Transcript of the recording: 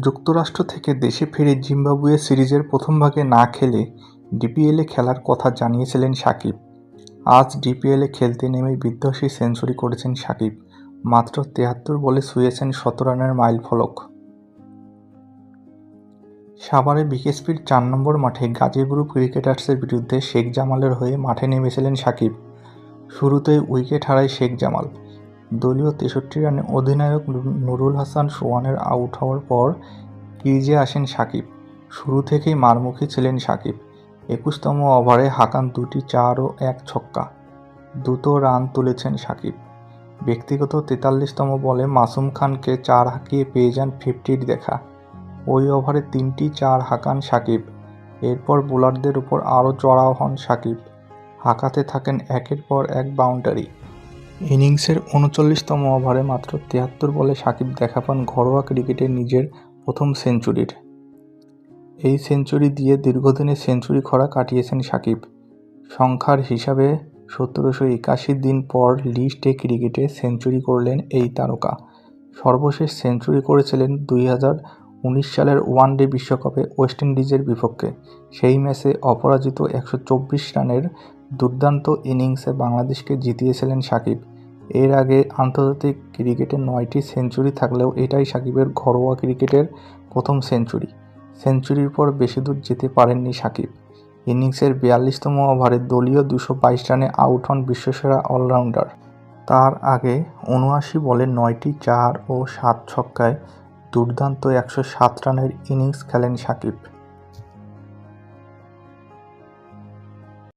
যুক্তরাষ্ট্র থেকে দেশে ফিরে জিম্বাবুয়ে সিরিজের প্রথম ভাগে না খেলে ডিপিএলে খেলার কথা জানিয়েছিলেন সাকিব। আজ ডিপিএলে খেলতে নেমে বিধ্বংসী সেঞ্চুরি করেছেন সাকিব। মাত্র তেহাত্তর বলে ছুঁয়েছেন শত রানের মাইল ফলক। সাভারে বিকেএসপির চার নম্বর মাঠে গাজী গ্রুপ ক্রিকেটার্সের বিরুদ্ধে শেখ জামালের হয়ে মাঠে নেমেছিলেন সাকিব। শুরুতেই উইকেট হারায় শেখ জামাল। দলীয় তেষট্টি রানে অধিনায়ক নুরুল হাসান সোয়ানের আউট হওয়ার পর ক্রিজে আসেন সাকিব। শুরু থেকেই মারমুখী ছিলেন সাকিব। একুশতম ওভারে হাকান দুটি চার ও এক ছক্কা, দ্রুত রান তুলেছেন সাকিব। ব্যক্তিগত তেতাল্লিশতম বলে মাসুম খানকে চার হাঁকিয়ে পেয়ে যান ফিফটির দেখা। ওই ওভারে তিনটি চার হাঁকান সাকিব। এরপর বোলারদের উপর আরও চড়াও হন সাকিব। হাঁকাতে থাকেন একের পর এক বাউন্ডারি। ইনিংসের উনচল্লিশতম ওভারে মাত্র তিয়াত্তর বলে সাকিব দেখা পান ঘরোয়া ক্রিকেটে নিজের প্রথম সেঞ্চুরির। এই সেঞ্চুরি দিয়ে দীর্ঘদিনের সেঞ্চুরি খরা কাটিয়েছেন সাকিব। সংখ্যার হিসাবে সতেরোশো একাশি দিন পর লিস্টে ক্রিকেটে সেঞ্চুরি করলেন এই তারকা। সর্বশেষ সেঞ্চুরি করেছিলেন দুই হাজার উনিশ সালের ওয়ানডে বিশ্বকাপে ওয়েস্ট ইন্ডিজের বিপক্ষে। সেই ম্যাচে অপরাজিত একশো চব্বিশ রানের দুর্দান্ত ইনিংসে বাংলাদেশকে জিতিয়েছিলেন সাকিব। এর আগে আন্তর্জাতিক ক্রিকেটে নয়টি সেঞ্চুরি থাকলেও এটাই সাকিবের ঘরোয়া ক্রিকেটের প্রথম সেঞ্চুরি। সেঞ্চুরির পর বেশি দূর যেতে পারেননি সাকিব। ইনিংসের বিয়াল্লিশতম ওভারে দলীয় দুশো বাইশ রানে আউট হন বিশ্বসেরা অলরাউন্ডার। তার আগে উনআশি বলে নয়টি চার ও সাত ছক্কায় দুর্দান্ত একশো সাত রানের ইনিংস খেলেন সাকিব।